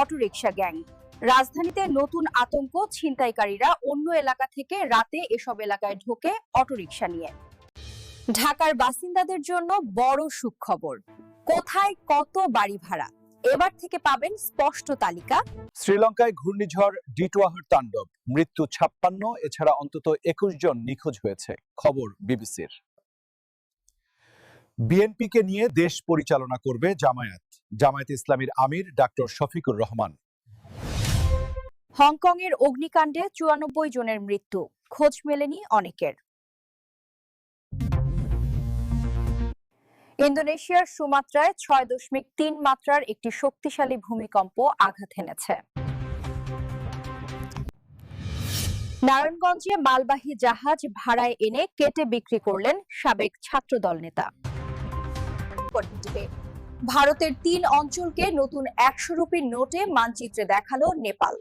Autorickshaw gang. রাজধানীতে নতুন আতঙ্ক, ছিনতাইকারীরা অন্য এলাকা থেকে রাতে এসব এলাকায় ঢোকে অটোরিকশা নিয়ে। ঢাকার বাসিন্দাদের জন্য বড় সুখবর। কোথায় কত বাড়ি ভাড়া? এবার থেকে পাবেন স্পষ্ট তালিকা। শ্রীলঙ্কায় ঘূর্ণিঝড় ডিটওয়াহার তাণ্ডব। মৃত্যু ছাপ্পান্ন, এছাড়া অন্তত একুশ জন নিখোঁজ হয়েছে, খবর বিবিসির। বিএনপিকে নিয়ে দেশ পরিচালনা করবে জামায়াত। জামায়াত ইসলামীর আমির ডাক্তার শফিকুর রহমান। হংকংয়ের অগ্নিকাণ্ডে চুরানব্বই জনের মৃত্যু, খোঁজ মেলেনি অনেকের। ইন্দোনেশিয়ার সুমাত্রায় ছয় দশমিক তিন মাত্রার একটি শক্তিশালী ভূমিকম্প আঘাত এনেছে। নারায়ণগঞ্জে মালবাহী জাহাজ ভাড়ায় এনে কেটে বিক্রি করলেন সাবেক ছাত্রদল নেতা। ভারতের তিন অঞ্চলকে নতুন একশো রুপির নোটে মানচিত্রে দেখাল নেপাল।